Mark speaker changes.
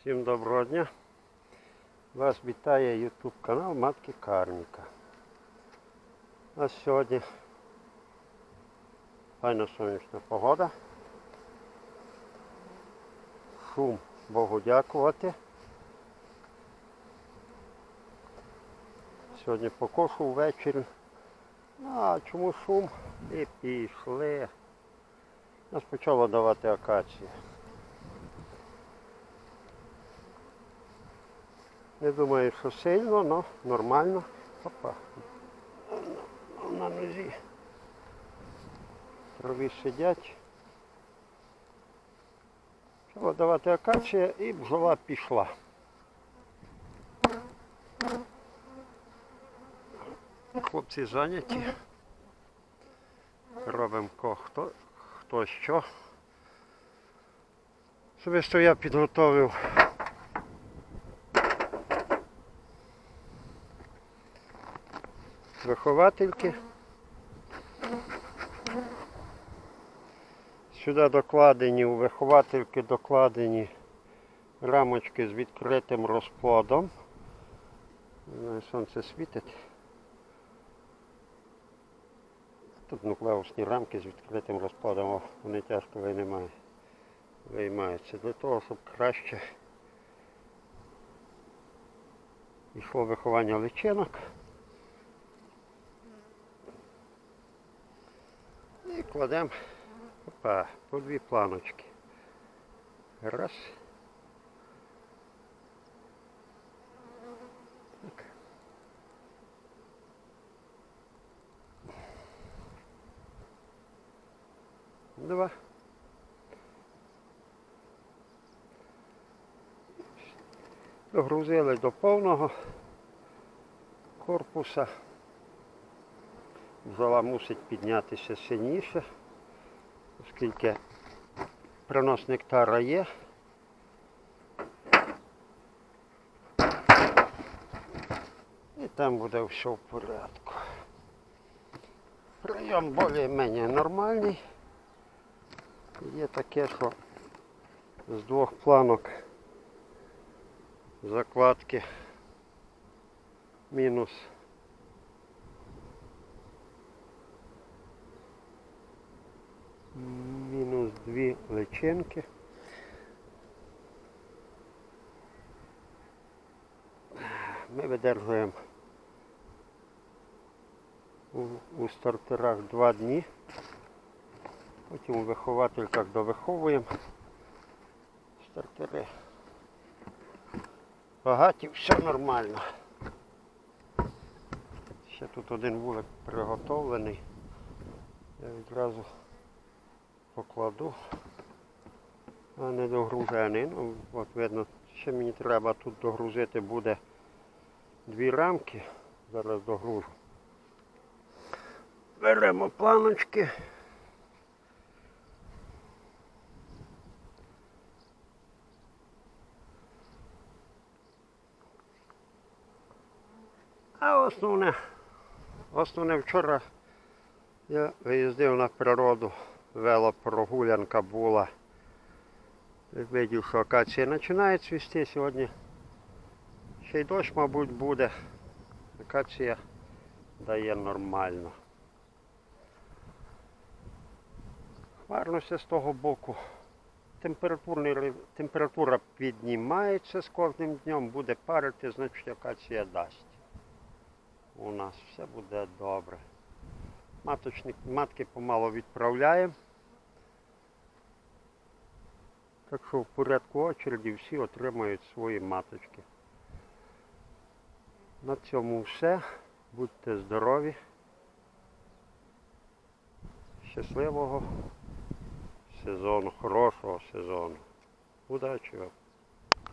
Speaker 1: Всім доброго дня. Вас вітає YouTube канал Матки Карніка. А сьогодні файна сонячна погода. Шум Богу дякувати. Сьогодні покошу ввечері. Ну, А чому шум? І пішли. Нас почало давати акації. Не думаю, що сильно, але нормально. Опа. На, нозі. Траві сидять. Почала давати акація і бджола пішла. Хлопці зайняті. Робимо хто, хто що. Особисто я підготовив виховательки. Сюди докладені, у виховательки докладені рамочки з відкритим розплодом. Сонце світить. Тут нуклеусні рамки з відкритим розплодом, вони тяжко виймають. виймаються. Для того, щоб краще йшло виховання личинок. Кладемо опа, по дві планочки. Раз. Так. Два. Догрузили до повного корпуса. Бджола мусить піднятися сильніше, оскільки принос нектара є. І там буде все в порядку. Прийом більш-менш нормальний. Є таке, що з двох планок закладки мінус мінус дві личинки. Ми видержуємо у, стартерах два дні. Потім у виховательках довиховуємо. Стартери багаті, все нормально. Ще тут один вулик приготовлений. Я відразу покладу. А не догружений. Ну, от видно, ще мені треба тут догрузити буде дві рамки. Зараз догружу. Беремо планочки. А основне, основне вчора я виїздив на природу, велопрогулянка була. Видів, що акація починає цвісти сьогодні. Ще й дощ, мабуть, буде. Акація дає нормально. Хмарнося з того боку. Температура піднімається з кожним днем, буде парити, значить акація дасть. У нас все буде добре. Маточник, матки помало відправляємо. Так що в порядку очереді всі отримають свої маточки. На цьому все. Будьте здорові. Щасливого сезону, хорошого сезону. Удачі вам!